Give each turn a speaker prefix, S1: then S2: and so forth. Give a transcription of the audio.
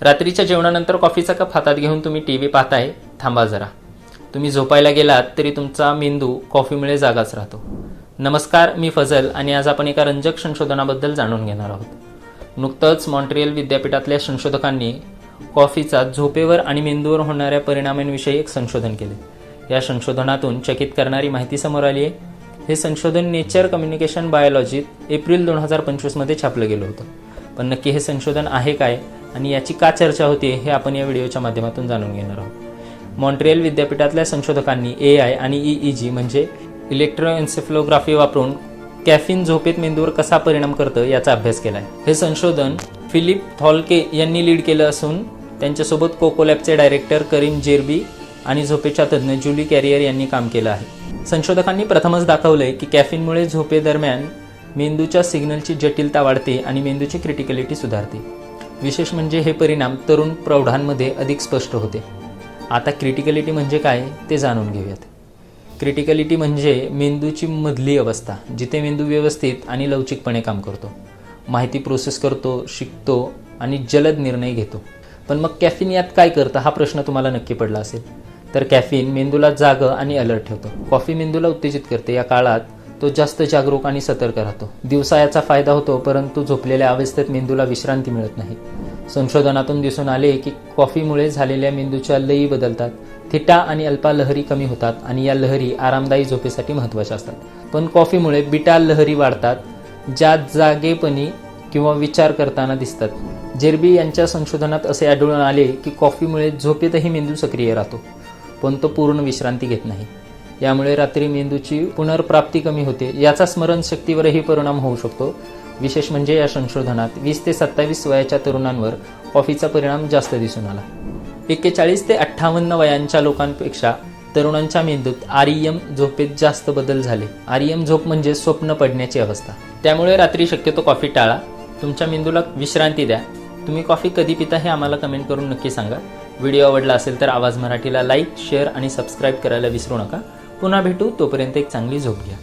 S1: रात्रीच्या जेवणानंतर कॉफीचा कप हातात घेऊन तुम्ही टी व्ही पाहताय. थांबा जरा. तुम्ही झोपायला गेलात तरी तुमचा मेंदू कॉफीमुळे जागाच राहतो. नमस्कार मी फजल आणि आज आपण एका रंजक संशोधनाबद्दल जाणून घेणार आहोत. नुकतंच मॉन्ट्रियल विद्यापीठातल्या संशोधकांनी कॉफीचा झोपेवर आणि मेंदूवर होणाऱ्या परिणामांविषयी एक संशोधन केले. या संशोधनातून चकित करणारी माहिती समोर आली आहे. हे संशोधन नेचर कम्युनिकेशन बायोलॉजीत एप्रिल दोन हजार पंचवीसमध्ये छापलं गेलं होतं. पण नक्की हे संशोधन आहे काय? आणि याची का चर्चा होते हे आपण या व्हिडिओच्या माध्यमातून जाणून घेणार आहोत. मॉन्ट्रियल विद्यापीठातल्या संशोधकांनी ए आय आणि ई ई जी म्हणजे इलेक्ट्रोएन्सेफ्लोग्राफी वापरून कॅफिन झोपेत मेंदूवर कसा परिणाम करतं याचा अभ्यास केला आहे हे संशोधन फिलिप थॉलके यांनी लीड केलं असून त्यांच्यासोबत कोकोलॅबचे डायरेक्टर करीम जेरबी आणि झोपेच्या तज्ज्ञ जुली कॅरियर यांनी काम केलं आहे. संशोधकांनी प्रथमच दाखवलंय की कॅफिनमुळे झोपेदरम्यान मेंदूच्या सिग्नलची जटिलता वाढते आणि मेंदूची क्रिटिकलिटी सुधारते. विशेष म्हणजे हे परिणाम तरुण प्रौढांमध्ये अधिक स्पष्ट होते. आता क्रिटिकलिटी म्हणजे काय ते जाणून घेऊयात. क्रिटिकलिटी म्हणजे मेंदूची मधली अवस्था जिथे मेंदू व्यवस्थित आणि लवचिकपणे काम करतो. माहिती प्रोसेस करतो शिकतो आणि जलद निर्णय घेतो. पण मग कॅफिन यात काय करतं? हा प्रश्न तुम्हाला नक्की पडला असेल. तर कॅफिन मेंदूला जागं आणि अलर्ट ठेवतो. कॉफी मेंदूला उत्तेजित करते. या काळात तो जास्त जागरूक आणि सतर्क राहतो. दिवसा याचा फायदा होतो परंतु झोपलेल्या अवस्थेत मेंदूला विश्रांती मिळत नाही. संशोधनातून दिसून आले की कॉफीमुळे झालेल्या मेंदूच्या लयी बदलतात. थिटा आणि अल्पा लहरी कमी होतात आणि या लहरी आरामदायी झोपेसाठी महत्त्वाच्या असतात. पण कॉफीमुळे बिटा लहरी वाढतात ज्या जागेपणी किंवा विचार करताना दिसतात. जेरबी यांच्या संशोधनात असे आढळून आले की कॉफीमुळे झोपेतही मेंदू सक्रिय राहतो पण तो पूर्ण विश्रांती घेत नाही. यामुळे रात्री मेंदूची पुनर्प्राप्ती कमी होते. याचा स्मरणशक्तीवरही परिणाम होऊ शकतो. विशेष म्हणजे या संशोधनात वीस ते सत्तावीस वयाच्या तरुणांवर कॉफीचा परिणाम जास्त दिसून आला. एक्केचाळीस ते अठ्ठावन्न वयांच्या लोकांपेक्षा तरुणांच्या मेंदूत आरियम झोपेत जास्त बदल झाले. आरियम झोप म्हणजे स्वप्न पडण्याची अवस्था. त्यामुळे रात्री शक्यतो कॉफी टाळा. तुमच्या मेंदूला विश्रांती द्या. तुम्ही कॉफी कधी पिता हे आम्हाला कमेंट करून नक्की सांगा. व्हिडिओ आवडला असेल तर आवाज मराठीला लाईक शेअर आणि सबस्क्राईब करायला विसरू नका. पुन्हा भेटू तोपर्यंत एक चांगली झोप घ्या.